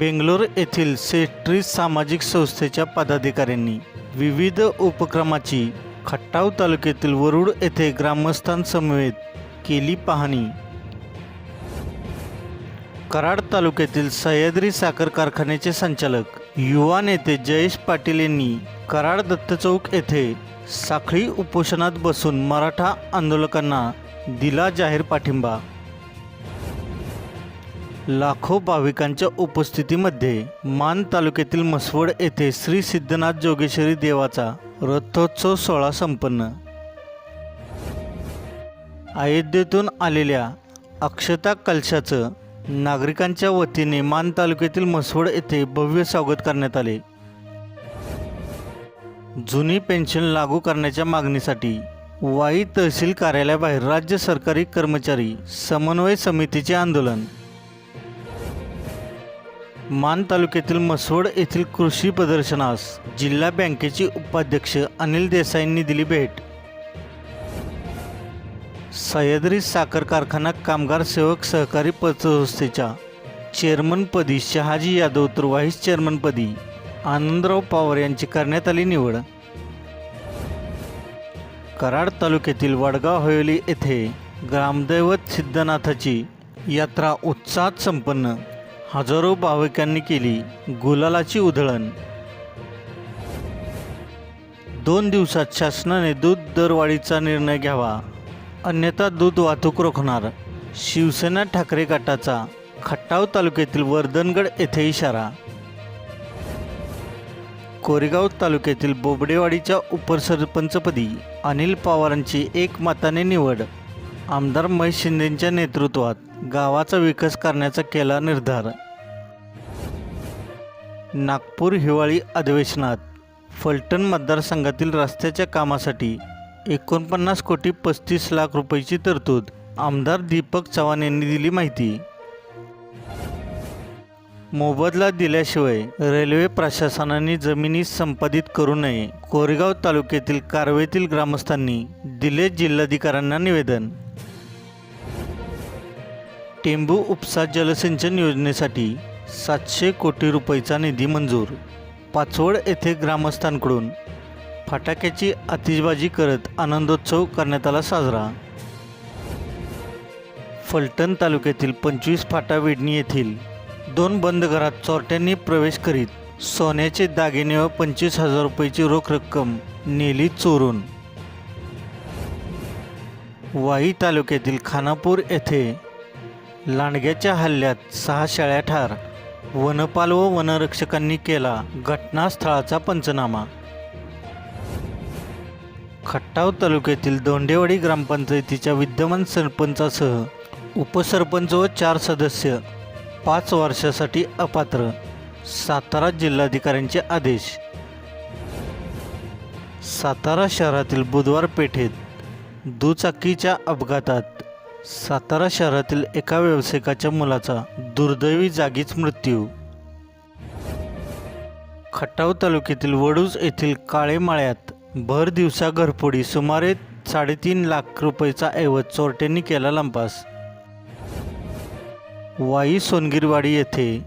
बेंगलोर येथील सेट्रीज सामाजिक संस्थेच्या पदाधिकाऱ्यांनी विविध उपक्रमाची खट्टाव तालुक्यातील वरुड येथे ग्रामस्थांसमवेत केली पाहणी. कराड तालुक्यातील सह्याद्री साखर कारखान्याचे संचालक युवा नेते जयेश पाटील यांनी कराड दत्त चौक येथे साखळी उपोषणात बसून मराठा आंदोलकांना दिला जाहीर पाठिंबा. लाखो भाविकांच्या उपस्थितीमध्ये मान तालुक्यातील मसवड येथे श्री सिद्धनाथ जोगेश्वरी देवाचा रथोत्सव सोहळा संपन्न. अयोध्येतून आलेल्या अक्षता कलशाचं नागरिकांच्या वतीने मान तालुक्यातील मसवड येथे भव्य स्वागत करण्यात आले. जुनी पेन्शन लागू करण्याच्या मागणीसाठी वाई तहसील कार्यालयाबाहेर राज्य सरकारी कर्मचारी समन्वय समितीचे आंदोलन. मान तालुक्यातील मसवड येथील कृषी प्रदर्शनास जिल्हा बँकेचे उपाध्यक्ष अनिल देसाईंनी दिली भेट. सह्याद्री साखर कारखाना कामगार सेवक सहकारी पतसंस्थेच्या चेअरमनपदी शहाजी यादव तर व्हाईस चेअरमनपदी आनंदराव पवार यांची करण्यात आली निवड. कराड तालुक्यातील वडगाव हवेली येथे ग्रामदैवत सिद्धनाथाची यात्रा उत्साहात संपन्न. हजारो भाविकांनी केली गुलालाची उधळण. दोन दिवसात शासनाने दूध दरवाढीचा निर्णय घ्यावा. अन्यथा दूध वाहतूक रोखणार. शिवसेना ठाकरे गटाचा खट्टाव तालुक्यातील वर्धनगड येथे इशारा. कोरेगाव तालुक्यातील बोबडेवाडीच्या उपसरपंचपदी अनिल पवारांची एक मताने निवड. आमदार महेश शिंदेंच्या नेतृत्वात गावाचा विकास करण्याचा केला निर्धार. नागपूर हिवाळी अधिवेशनात फलटण मतदारसंघातील रस्त्याच्या कामासाठी एकोणपन्नास कोटी पस्तीस लाख रुपयाची तरतूद आमदार दीपक चव्हाण यांनी दिली माहिती. मोबदला दिल्याशिवाय रेल्वे प्रशासनाने जमिनी संपादित करू नये. कोरेगाव तालुक्यातील कारवेतील ग्रामस्थांनी दिले जिल्हाधिकाऱ्यांना निवेदन. टेंबू उपसा जलसिंचन योजनेसाठी सातशे कोटी रुपयाचा निधी मंजूर. पाचवड येथे ग्रामस्थांकडून फटाक्याची आतिषबाजी करत आनंदोत्सव करण्यात आला साजरा. फलटण तालुक्यातील पंचवीस फाटा वेडणी येथील दोन बंद घरात चोरट्यांनी प्रवेश करीत सोन्याचे दागिने व पंचवीस हजार रुपयाची रोख रक्कम नेली चोरून. वाई तालुक्यातील खानापूर येथे लांडग्याच्या हल्ल्यात सहा शेळ्या ठार. वनपाल व वनरक्षकांनी केला घटनास्थळाचा पंचनामा. खट्टाव तालुक्यातील दोंडेवाडी ग्रामपंचायतीच्या विद्यमान सरपंचासह उपसरपंच व चार सदस्य पाच वर्षासाठी अपात्र सातारा जिल्हाधिकाऱ्यांचे आदेश. सातारा शहरातील बुधवार पेठेत दुचाकीच्या अपघातात सातारा शहरातील एका व्यावसायिकाच्या मुलाचा दुर्दैवी जागीच मृत्यू. खटाव तालुक्यातील वडूज येथील काळेमाळ्यात भर दिवसा घरफोडी सुमारे साडेतीन लाख रुपयेचा ऐवज चोरट्यांनी केला लंपास. वाई सोनगिरवाडी येथे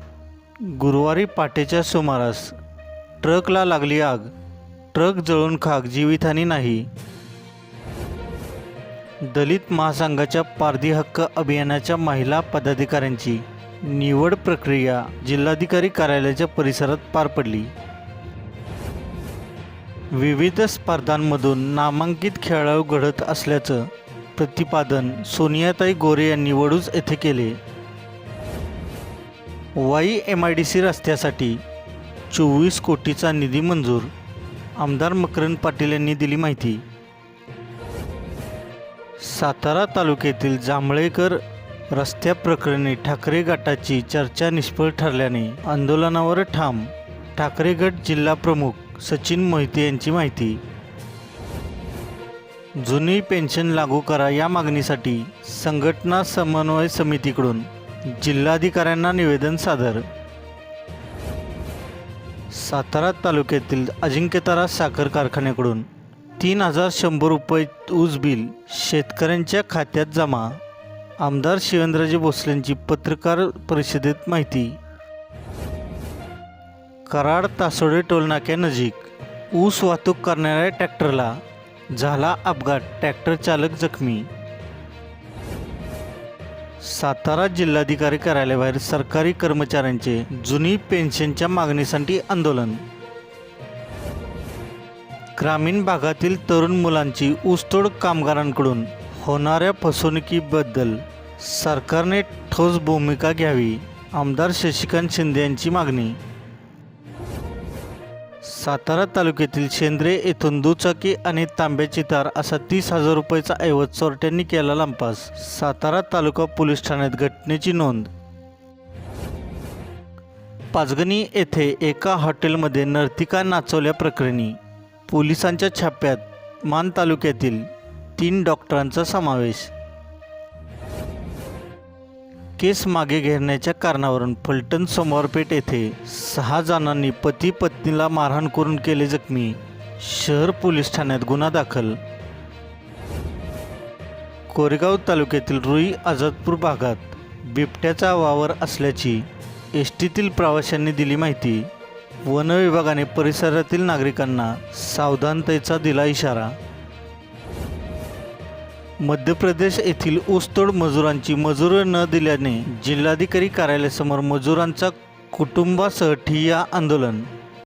गुरुवारी पाटेच्या सुमारास ट्रकला लागली आग. ट्रक जळून खाक जीवितहानी नाही. दलित महासंघाच्या पारधी हक्क अभियानाच्या महिला पदाधिकाऱ्यांची निवड प्रक्रिया जिल्हाधिकारी कार्यालयाच्या परिसरात पार पडली. विविध स्पर्धांमधून नामांकित खेळाडू घडत असल्याचं प्रतिपादन सोनियाताई गोरे यांनी वडूज येथे केले. Wai M I D C रस्त्यासाठी चोवीस कोटीचा निधी मंजूर आमदार मकरंद पाटील यांनी दिली माहिती. सातारा तालुक्यातील जांभळेकर रस्त्याप्रकरणी ठाकरे गटाची चर्चा निष्फळ ठरल्याने आंदोलनावर ठाम. ठाकरे गट जिल्हा प्रमुख सचिन मोहिते यांची माहिती. जुनी पेन्शन लागू करा या मागणीसाठी संघटना समन्वय समितीकडून जिल्हाधिकाऱ्यांना निवेदन सादर. सातारा तालुक्यातील अजिंक्यतारा साखर कारखान्याकडून तीन हजार शंभर रुपये ऊस बिल शेतकऱ्यांच्या खात्यात जमा. आमदार शिवेंद्रजी भोसलेंची पत्रकार परिषदेत माहिती. कराड तासोडे टोलनाक्यानजीक ऊस वाहतूक करणाऱ्या ट्रॅक्टरला झाला अपघात ट्रॅक्टर चालक जखमी. सातारा जिल्हाधिकारी कार्यालयाबाहेर सरकारी कर्मचाऱ्यांचे जुनी पेन्शनच्या मागणीसाठी आंदोलन. ग्रामीण भागातील तरुण मुलांची ऊसतोड कामगारांकडून होणाऱ्या फसवणुकीबद्दल सरकारने ठोस भूमिका घ्यावी. आमदार शशिकांत शिंदे यांची मागणी. सातारा तालुक्यातील शेंद्रे येथून दुचाकी आणि तांब्याची तार असा तीस हजार रुपयाचा ऐवज चोरट्यांनी केला लंपास सातारा तालुका पोलीस ठाण्यात घटनेची नोंद. पाचगणी येथे एका हॉटेलमध्ये नर्तिका नाचवल्याप्रकरणी पोलिसांच्या छाप्यात मान तालुक्यातील तीन डॉक्टरांचा समावेश. केस मागे घेण्याच्या कारणावरून फलटण सोमवारपेठ येथे सहा जणांनी पती पत्नीला मारहाण करून केले जखमी. शहर पोलीस ठाण्यात गुन्हा दाखल. कोरेगाव तालुक्यातील रुई आझादपूर भागात बिबट्याचा वावर असल्याची एस टीतील प्रवाशांनी दिली माहिती. वन विभागाने परिसरातील नागरिकांना सावधानतेचा दिला इशारा. मध्य प्रदेश येथील ऊसतोड मजुरांची मजुरी न दिल्याने जिल्हाधिकारी कार्यालयासमोर मजुरांचा कुटुंबासह ठिय्या आंदोलन